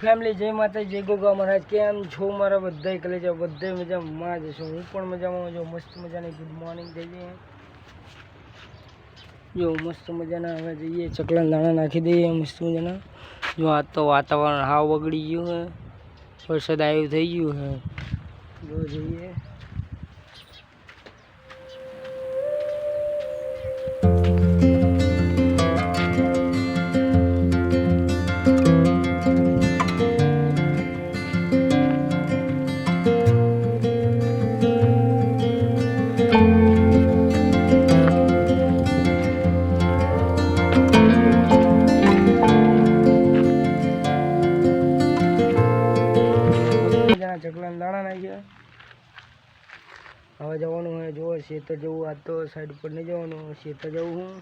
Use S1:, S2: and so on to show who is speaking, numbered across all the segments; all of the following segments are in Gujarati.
S1: ફેમિલી જય માતા જય ગોગા મહારાજ કેમ છો મારા બધા કલેજા બધા મજામાં જ છું હું પણ મજામાં જો મસ્ત મજાની ગુડ મોર્નિંગ થઈ ગઈ જો મસ્ત મજાના હવે જઈએ ચકલા દાણા નાખી દઈએ મસ્ત મજાના જો આ તો વાતાવરણ હાવ બગડી ગયું હે વરસાદ આવ્યું થઈ ગયું હે જો જઈએ મજાના હવે જવાનું હોય જો શેતર જવું આજ તો સાઈડ ઉપર નહીં જવાનું, શેતર જવું હું.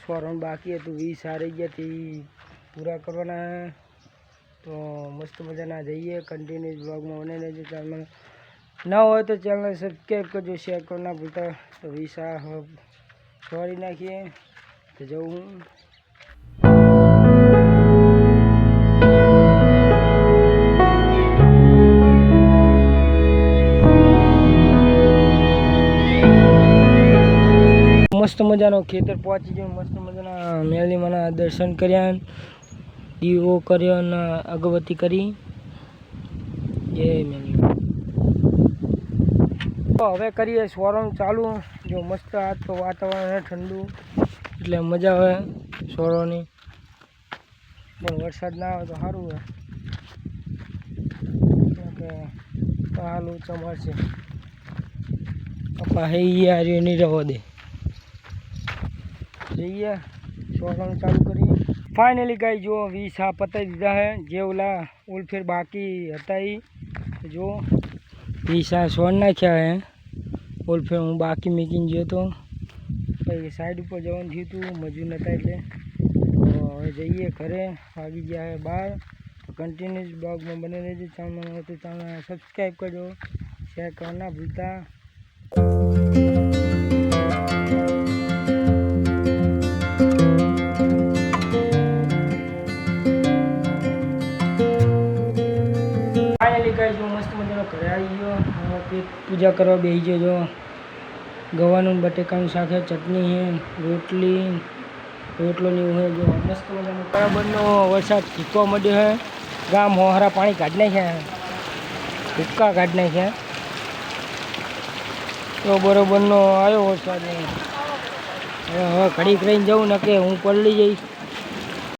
S1: સ્વરણ બાકી હતું એ સારી ગયા તે પૂરા કરવાના તો મસ્ત મજાના જઈએ કન્ટિન્યુ બ્લોગમાં બને રહેજો ચેનલ ના હોય તો ચેનલને સબસ્ક્રાઈબ કરજો શેર કરો ના ભૂલતા. તો વીસ આ સોરી નાખીએ. તો જવું હું. મસ્ત મજાનો ખેતર પહોંચી ગયો. મસ્ત મજાના મેલીમાના દર્શન કર્યા દીવો કર્યો અને અગરબત્તી કરી. જય મેલી હવે કરીએ સોરમ ચાલુ. જો મસ્ત આજ તો વાતાવરણ ઠંડુ. એટલે મજા આવે સોરોની પણ વરસાદ ના આવે તો સારું હોય હાલું ચમાડશે પપ્પા હે યાર નહીં રહેવા દે. જઈએ શોષણ ચાલુ કરીએ ફાઇનલી ગાઈ જો વીસ આ પતાવી દીધા હે જે ઓલા ઉલફેર બાકી હતા એ જો વીસ આ સોન નાખ્યા હે ઉલફેર હું બાકી મૂકીને ગયો તો પછી સાઈડ ઉપર જવાનું થયું હતું મજૂર નહોતા એટલે તો હવે જઈએ ઘરે આવી ગયા હે બહાર તો કન્ટિન્યુઅસ બ્લોગમાં બને રહેજો ચેનલ હોય તો ચેનલ સબસ્ક્રાઈબ કરજો શેર કરવા ના ભૂલતા ઘરે આવી ગયો. પૂજા કરવા બેસી જજો ગવાનું બટેકાનું છે, ચટણી છે, રોટલી રોટલો ને એવું જો. મસ્ત મજાનો બરાબરનો વરસાદ ભીકવા મળ્યો છે. ગામ હોહરા પાણી કાઢી નાખ્યા ભૂક્કા કાઢી નાખ્યા તો બરોબરનો આવ્યો વરસાદ હવે ઘડીક રહીને જવું ને કે હું પલળી જઈશ.